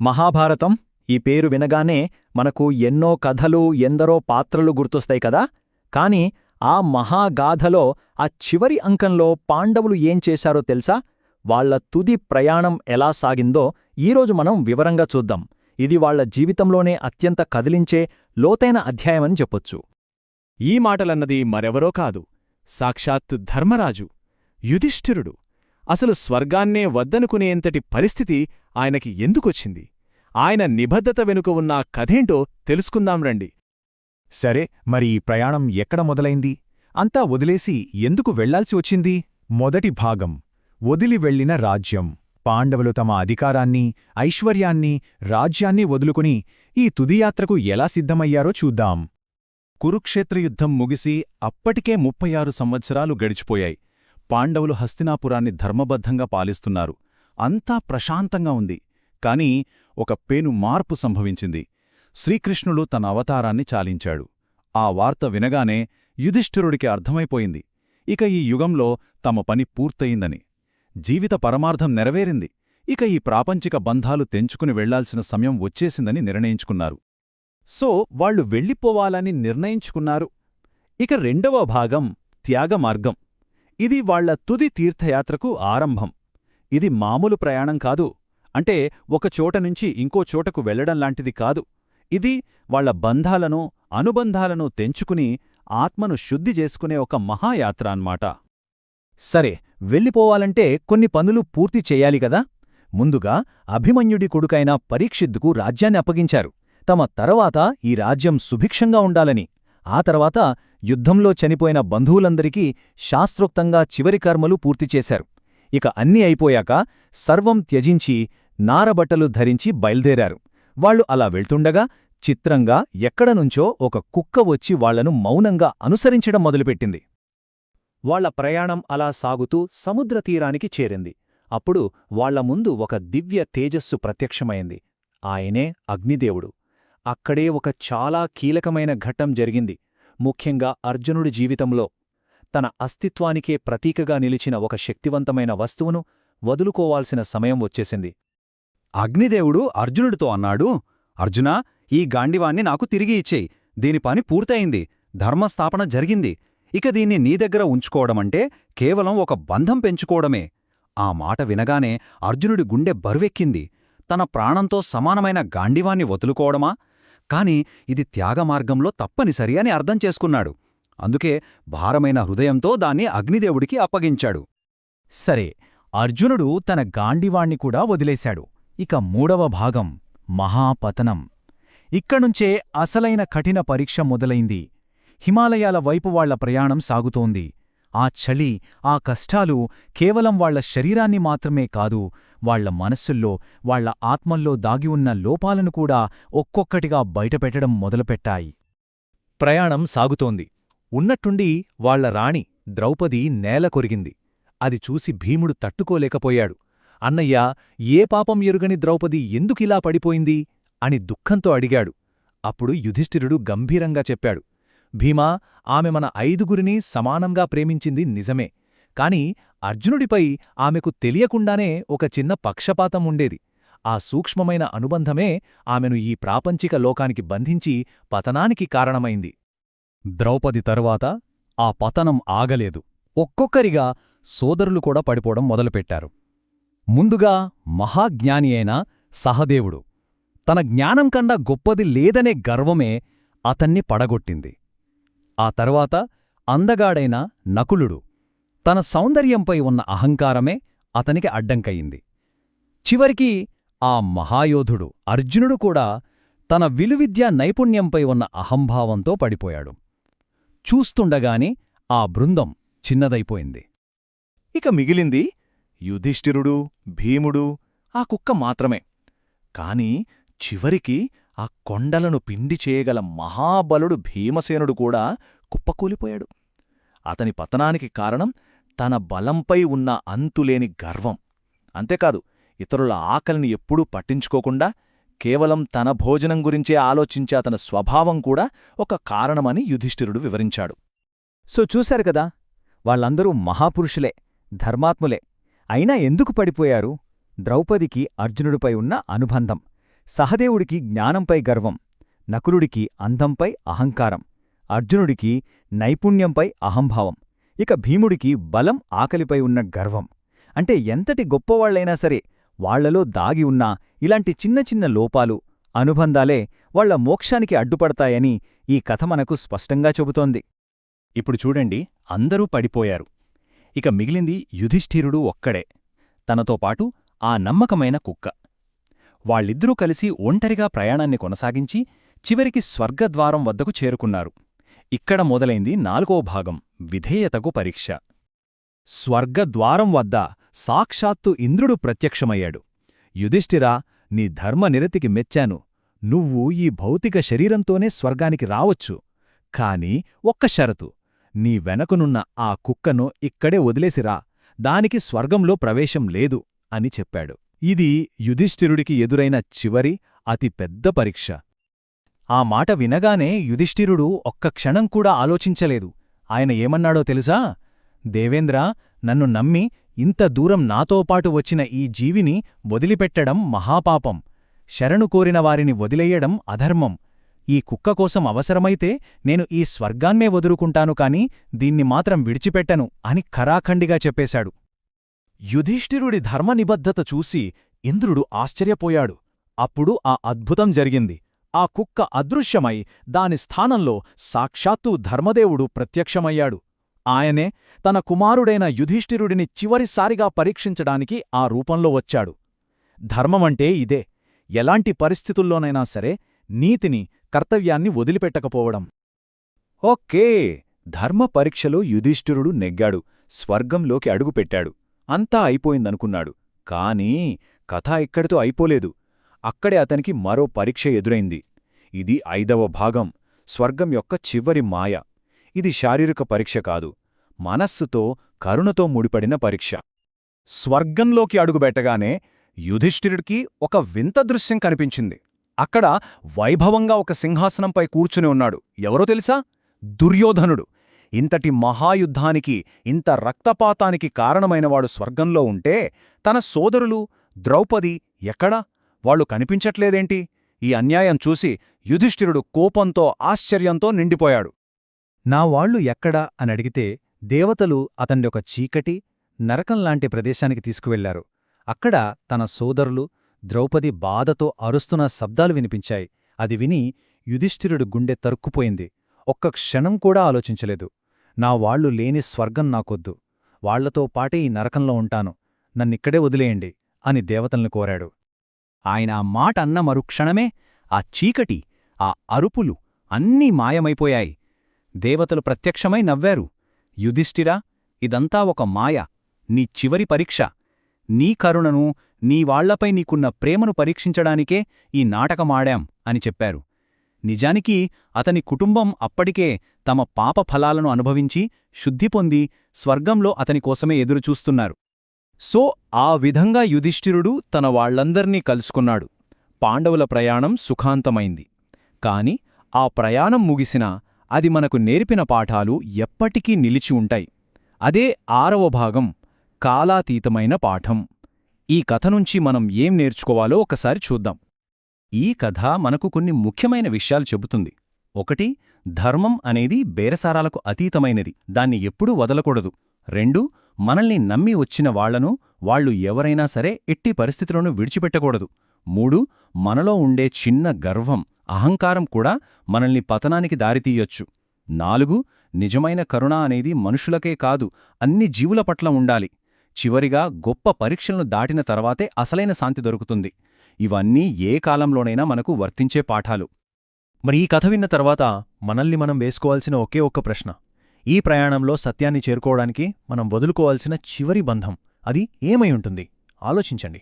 మహాభారతం ఈ పేరు వినగానే మనకు ఎన్నో కథలు ఎందరో పాత్రలు గుర్తొస్తాయి కదా? కాని ఆ మహాగాథలో ఆ చివరి అంకంలో పాండవులు ఏం చేశారో తెలుసా? వాళ్ళ తుది ప్రయాణం ఎలా సాగిందో ఈరోజు మనం వివరంగా చూద్దాం. ఇది వాళ్ళ జీవితంలోనే అత్యంత కదిలించే లోతైన అధ్యాయమని చెప్పొచ్చు. ఈ మాటలన్నది మరెవరో కాదు. సాక్షాత్ ధర్మరాజు యుధిష్ఠిరుడు. అసలు స్వర్గాన్నే వద్దనుకునేంతటి పరిస్థితి ఆయనకి ఎందుకొచ్చింది? ఆయన నిబద్ధత వెనుక ఉన్న కథేంటో తెలుసుకుందాం రండి. సరే మరి ఈ ప్రయాణం ఎక్కడ మొదలైంది? అంతా వదిలేసి ఎందుకు వెళ్ళాల్సి వచ్చింది? మొదటి భాగం వదిలి వెళ్ళిన రాజ్యం. పాండవులు తమ అధికారాన్ని ఐశ్వర్యాన్ని రాజ్యాన్ని వదులుకుని ఈ తుదియాత్రకు ఎలా సిద్ధమయ్యారో చూద్దాం. కురుక్షేత్ర యుద్ధం ముగిసి అప్పటికే ముప్పై ఆరు సంవత్సరాలు గడిచిపోయాయి. పాండవులు హస్తినాపురాన్ని ధర్మబద్ధంగా పాలిస్తున్నారు. అంతా ప్రశాంతంగా ఉంది. కాని ఒక పేను మార్పు సంభవించింది. శ్రీకృష్ణుడు తన అవతారాన్ని చాలించాడు. ఆ వార్త వినగానే యుధిష్ఠిరుడికి అర్థమైపోయింది. ఇక ఈ యుగంలో తమ పని పూర్తయిందని. జీవిత పరమార్థం నెరవేరింది. ఇక ఈ ప్రాపంచిక బంధాలు తెంచుకుని వెళ్ళాల్సిన సమయం వచ్చేసిందని నిర్ణయించుకున్నారు. సో వాళ్ళు వెళ్ళిపోవాలని నిర్ణయించుకున్నారు. ఇక రెండవ భాగం త్యాగమార్గం. ఇది వాళ్ళ తుది తీర్థయాత్రకు ఆరంభం. ఇది మామూలు ప్రయాణం కాదు. అంటే ఒకచోట నుంచి ఇంకో చోటకు వెళ్ళడం లాంటిది కాదు. ఇది వాళ్ళ బంధాలను అనుబంధాలను తెంచుకుని ఆత్మను శుద్ధి చేసుకునే ఒక మహాయాత్ర అన్మాట సరే వెళ్ళిపోవాలంటే కొన్ని పనులు పూర్తి చేయాలిగదా ముందుగా అభిమన్యుడి కొడుకైన పరీక్షిద్దుకు రాజ్యాన్ని అప్పగించారు. తమ తర్వాత ఈ రాజ్యం సుభిక్షంగా ఉండాలని ఆ తర్వాత యుద్ధంలో చనిపోయిన బంధువులందరికీ శాస్త్రోక్తంగా చివరి కర్మలు పూర్తిచేశారు ఇక అన్నీ అయిపోయాక సర్వం త్యజించి నారబట్టలు ధరించి బయల్దేరారు. వాళ్ళు అలా వెళ్తుండగా చిత్రంగా ఎక్కడనుంచో ఒక కుక్క వచ్చి వాళ్ళను మౌనంగా అనుసరించడం మొదలుపెట్టింది. వాళ్ళ ప్రయాణం అలా సాగుతూ సముద్రతీరానికి చేరింది. అప్పుడు వాళ్ళ ముందు ఒక దివ్య తేజస్సు ప్రత్యక్షమైంది. ఆయనే అగ్నిదేవుడు. అక్కడే ఒక చాలా కీలకమైన ఘట్టం జరిగింది. ముఖ్యంగా అర్జునుడి జీవితంలో. తన అస్తిత్వానికే ప్రతీకగా నిలిచిన ఒక శక్తివంతమైన వస్తువును వదులుకోవాల్సిన సమయం వచ్చేసింది. అగ్నిదేవుడు అర్జునుడితో అన్నాడు అర్జునా ఈ గాండివాన్ని నాకు తిరిగి ఇచ్చేయి. దీని పని పూర్తయింది. ధర్మస్థాపన జరిగింది. ఇక దీన్ని నీ దగ్గర ఉంచుకోవడమంటే కేవలం ఒక బంధం పెంచుకోవడమే. ఆ మాట వినగానే అర్జునుడి గుండె బరువెక్కింది. తన ప్రాణంతో సమానమైన గాండివాన్ని వదులుకోవడమా? కాని ఇది త్యాగమార్గంలో తప్పనిసరి అని అర్థం చేసుకున్నాడు. అందుకే భారమైన హృదయంతో దాన్ని అగ్నిదేవుడికి అప్పగించాడు. సరే అర్జునుడు తన గాండివాణ్ణి కూడా వదిలేశాడు. ఇక మూడవ భాగం మహాపతనం. ఇక్కడ్నుంచే అసలైన కఠిన పరీక్ష మొదలైంది. హిమాలయాల వైపు వాళ్ళ ప్రయాణం సాగుతోంది. ఆ చలి ఆ కష్టాలు కేవలం వాళ్ళ శరీరాన్ని మాత్రమే కాదు వాళ్ళ మనస్సుల్లో వాళ్ళ ఆత్మల్లో దాగి ఉన్న లోపాలను కూడా ఒక్కొక్కటిగా బయటపెట్టడం మొదలుపెట్టాయి. ప్రయాణం సాగుతోంది. ఉన్నట్టుండి వాళ్ళ రాణి ద్రౌపది నేల కొరిగింది. అది చూసి భీముడు తట్టుకోలేకపోయాడు. అన్నయ్య ఏ పాపం ఎరుగని ద్రౌపది ఎందుకిలా పడిపోయింది? అని దుఃఖంతో అడిగాడు. అప్పుడు యుధిష్ఠిరుడు గంభీరంగా చెప్పాడు. భీమా ఆమె మన ఐదుగురినీ సమానంగా ప్రేమించింది నిజమే. కాని అర్జునుడిపై ఆమెకు తెలియకుండానే ఒక చిన్న పక్షపాతం ఉండేది. ఆ సూక్ష్మమైన అనుబంధమే ఆమెను ఈ ప్రాపంచిక లోకానికి బంధించి పతనానికి కారణమైంది. ద్రౌపది తరువాత ఆ పతనం ఆగలేదు. ఒక్కొక్కరిగా సోదరులు కూడా పడిపోవడం మొదలుపెట్టారు. ముందుగా మహాజ్ఞాని అయిన సహదేవుడు తన జ్ఞానం కన్నా గొప్పది లేదనే గర్వమే అతన్ని పడగొట్టింది. ఆ తర్వాత అందగాడైన నకులుడు తన సౌందర్యంపై ఉన్న అహంకారమే అతనికి అడ్డంకయింది చివరికి ఆ మహాయోధుడు అర్జునుడు కూడా తన విలువిద్యా నైపుణ్యంపై ఉన్న అహంభావంతో పడిపోయాడు. చూస్తుండగాని ఆ బృందం చిన్నదైపోయింది. ఇక మిగిలింది యుధిష్ఠిరుడు భీముడు ఆ కుక్క మాత్రమే. కాని చివరికి ఆ కొండలను పిండి చేయగల మహాబలుడు భీమసేనుడు కూడా కుప్పకూలిపోయాడు. అతని పతనానికి కారణం తన బలంపై ఉన్న అంతులేని గర్వం. అంతేకాదు ఇతరుల ఆకలిని ఎప్పుడూ పట్టించుకోకుండా కేవలం తన భోజనం గురించే ఆలోచించే అతని స్వభావం కూడా ఒక కారణమని యుధిష్ఠిరుడు వివరించాడు. సో చూశారు కదా వాళ్ళందరూ మహాపురుషులే ధర్మాత్ములే. అయినా ఎందుకు పడిపోయారు? ద్రౌపదికి అర్జునుడిపై ఉన్న అనుబంధం. సహదేవుడికి జ్ఞానంపై గర్వం నకులుడికి అందంపై అహంకారం అర్జునుడికి నైపుణ్యంపై అహంభావం ఇక భీముడికి బలం ఆకలిపై ఉన్న గర్వం. అంటే ఎంతటి గొప్పవాళ్ళైనా సరే వాళ్ళలో దాగి ఉన్న ఇలాంటి చిన్న చిన్న లోపాలు అనుబంధాలే వాళ్ళ మోక్షానికి అడ్డుపడతాయని ఈ కథ మనకు స్పష్టంగా చెబుతోంది. ఇప్పుడు చూడండి అందరూ పడిపోయారు. ఇక మిగిలింది యుధిష్ఠిరుడు ఒక్కడే. తనతో పాటు ఆ నమ్మకమైన కుక్క. వాళ్ళిద్దరూ కలిసి ఒంటరిగా ప్రయాణాన్ని కొనసాగించి చివరికి స్వర్గద్వారం వద్దకు చేరుకున్నారు. ఇక్కడ మొదలైంది నాలుగో భాగం విధేయతకు పరీక్ష. స్వర్గద్వారం వద్ద సాక్షాత్తు ఇంద్రుడు ప్రత్యక్షమయ్యాడు. యుధిష్ఠిరా నీ ధర్మనిరతికి మెచ్చాను. నువ్వు ఈ భౌతిక శరీరంతోనే స్వర్గానికి రావచ్చు. కాని ఒక్క షరతు నీ వెనకనున్న ఆ కుక్కను ఇక్కడే వదిలేసిరా. దానికి స్వర్గంలో ప్రవేశం లేదు అని చెప్పాడు. ఇది యుధిష్ఠిరుడికి ఎదురైన చివరి అతి పెద్ద పరీక్ష. ఆ మాట వినగానే యుధిష్ఠిరుడు ఒక్క క్షణం కూడా ఆలోచించలేదు. ఆయన ఏమన్నాడో తెలుసా? దేవేంద్ర నన్ను నమ్మి ఇంత దూరం నాతోపాటు వచ్చిన ఈ జీవిని వదిలిపెట్టడం మహాపాపం. శరణు కోరిన వారిని వదిలేయడం అధర్మం. ఈ కుక్క కోసం అవసరమైతే నేను ఈ స్వర్గాన్నే వదులుకుంటాను కాని దీన్ని మాత్రం విడిచిపెట్టను అని ఖరాఖండిగా చెప్పేశాడు. యుధిష్ఠిరుడి ధర్మనిబద్ధత చూసి ఇంద్రుడు ఆశ్చర్యపోయాడు. అప్పుడు ఆ అద్భుతం జరిగింది. ఆ కుక్క అదృశ్యమై దాని స్థానంలో సాక్షాత్తూ ధర్మదేవుడు ప్రత్యక్షమయ్యాడు. ఆయనే తన కుమారుడైన యుధిష్ఠిరుడిని చివరిసారిగా పరీక్షించడానికి ఆ రూపంలో వచ్చాడు. ధర్మమంటే ఇదే. ఎలాంటి పరిస్థితుల్లోనైనా సరే నీతిని కర్తవ్యాన్ని వదిలిపెట్టకపోవడం. ఓకే. ధర్మ పరీక్షలో యుధిష్ఠిరుడు నెగ్గాడు. స్వర్గంలోకి అడుగుపెట్టాడు. అంతా అయిపోయిందనుకున్నాడు. కాని కథ ఇక్కడితో అయిపోలేదు. అక్కడే అతనికి మరో పరీక్ష ఎదురైంది. ఇది ఐదవ భాగం. స్వర్గం యొక్క చివరి మాయ. ఇది శారీరక పరీక్ష కాదు. మనస్సుతో కరుణతో ముడిపడిన పరీక్ష. స్వర్గంలోకి అడుగుబెట్టగానే యుధిష్ఠిరుడికి ఒక వింత దృశ్యం కనిపించింది. అక్కడ వైభవంగా ఒక సింహాసనంపై కూర్చుని ఉన్నాడు. ఎవరో తెలుసా? దుర్యోధనుడు. ఇంతటి మహాయుద్ధానికి ఇంత రక్తపాతానికి కారణమైనవాడు స్వర్గంలో ఉంటే తన సోదరులు ద్రౌపది ఎక్కడా? వాళ్ళు కనిపించట్లేదేంటి? ఈ అన్యాయం చూసి యుధిష్ఠిరుడు కోపంతో ఆశ్చర్యంతో నిండిపోయాడు. నా వాళ్ళు ఎక్కడా? అని అడిగితే దేవతలు ఒక చీకటి నరకంలాంటి ప్రదేశానికి తీసుకువెళ్ళారు. అక్కడ తన సోదరులు ద్రౌపది బాధతో అరుస్తున్న శబ్దాలు వినిపించాయి. అది విని యుధిష్ఠిరుడు గుండె తరుక్కుపోయింది. ఒక్క క్షణం కూడా ఆలోచించలేదు. నా వాళ్ళు లేని స్వర్గం నాకొద్దు. వాళ్ళతో పాటే ఈ నరకంలో ఉంటాను. నన్నిక్కడే వదిలేయండి అని దేవతల్ని కోరాడు. ఆయన ఆ మాట అన్న మరుక్షణమే ఆ చీకటి ఆ అరుపులు అన్నీ మాయమైపోయాయి. దేవతలు ప్రత్యక్షమై నవ్వారు. యుధిష్ఠిరా ఇదంతా ఒక మాయ నీ చివరి పరీక్ష. నీ కరుణను నీ వాళ్ళపై నీకున్న ప్రేమను పరీక్షించడానికే ఈ నాటకమాడాం అని చెప్పారు. నిజానికి అతని కుటుంబం అప్పటికే తమ పాప ఫలాలను అనుభవించి శుద్ధి పొంది స్వర్గంలో అతని కోసమే ఎదురుచూస్తున్నారు. సో ఆ విధంగా యుధిష్ఠిరుడు తన వాళ్ళందర్నీ కలుసుకున్నాడు. పాండవుల ప్రయాణం సుఖాంతమైంది. కాని ఆ ప్రయాణం ముగిసినా అది మనకు నేర్పిన పాఠాలు ఎప్పటికీ నిలిచి ఉంటాయి. అదే ఆరవ భాగం కాలాతీతమైన పాఠం. ఈ కథ నుంచి మనం ఏం నేర్చుకోవాలో ఒకసారి చూద్దాం. ఈ కథ మనకు కొన్ని ముఖ్యమైన విషయాలు చెబుతుంది. ఒకటి ధర్మం అనేది బేరసారాలకు అతీతమైనది. దాన్ని ఎప్పుడూ వదలకూడదు. రెండు మనల్ని నమ్మి వచ్చిన వాళ్ళను వాళ్ళు ఎవరైనా సరే ఎట్టి పరిస్థితులను విడిచిపెట్టకూడదు. మూడు మనలో ఉండే చిన్న గర్వం అహంకారం కూడా మనల్ని పతనానికి దారితీయొచ్చు. నాలుగు నిజమైన కరుణ అనేది మనుషులకే కాదు అన్ని జీవుల పట్ల ఉండాలి. చివరిగా గొప్ప పరీక్షలను దాటిన తర్వాతే అసలైన శాంతి దొరుకుతుంది. ఇవన్నీ ఏ కాలంలోనైనా మనకు వర్తించే పాఠాలు. మరి ఈ కథ విన్న తర్వాత మనల్ని మనం వేసుకోవాల్సిన ఒకే ఒక్క ప్రశ్న. ఈ ప్రయాణంలో సత్యాన్ని చేరుకోవడానికి మనం వదులుకోవాల్సిన చివరి బంధం అది ఏమై ఉంటుంది? ఆలోచించండి.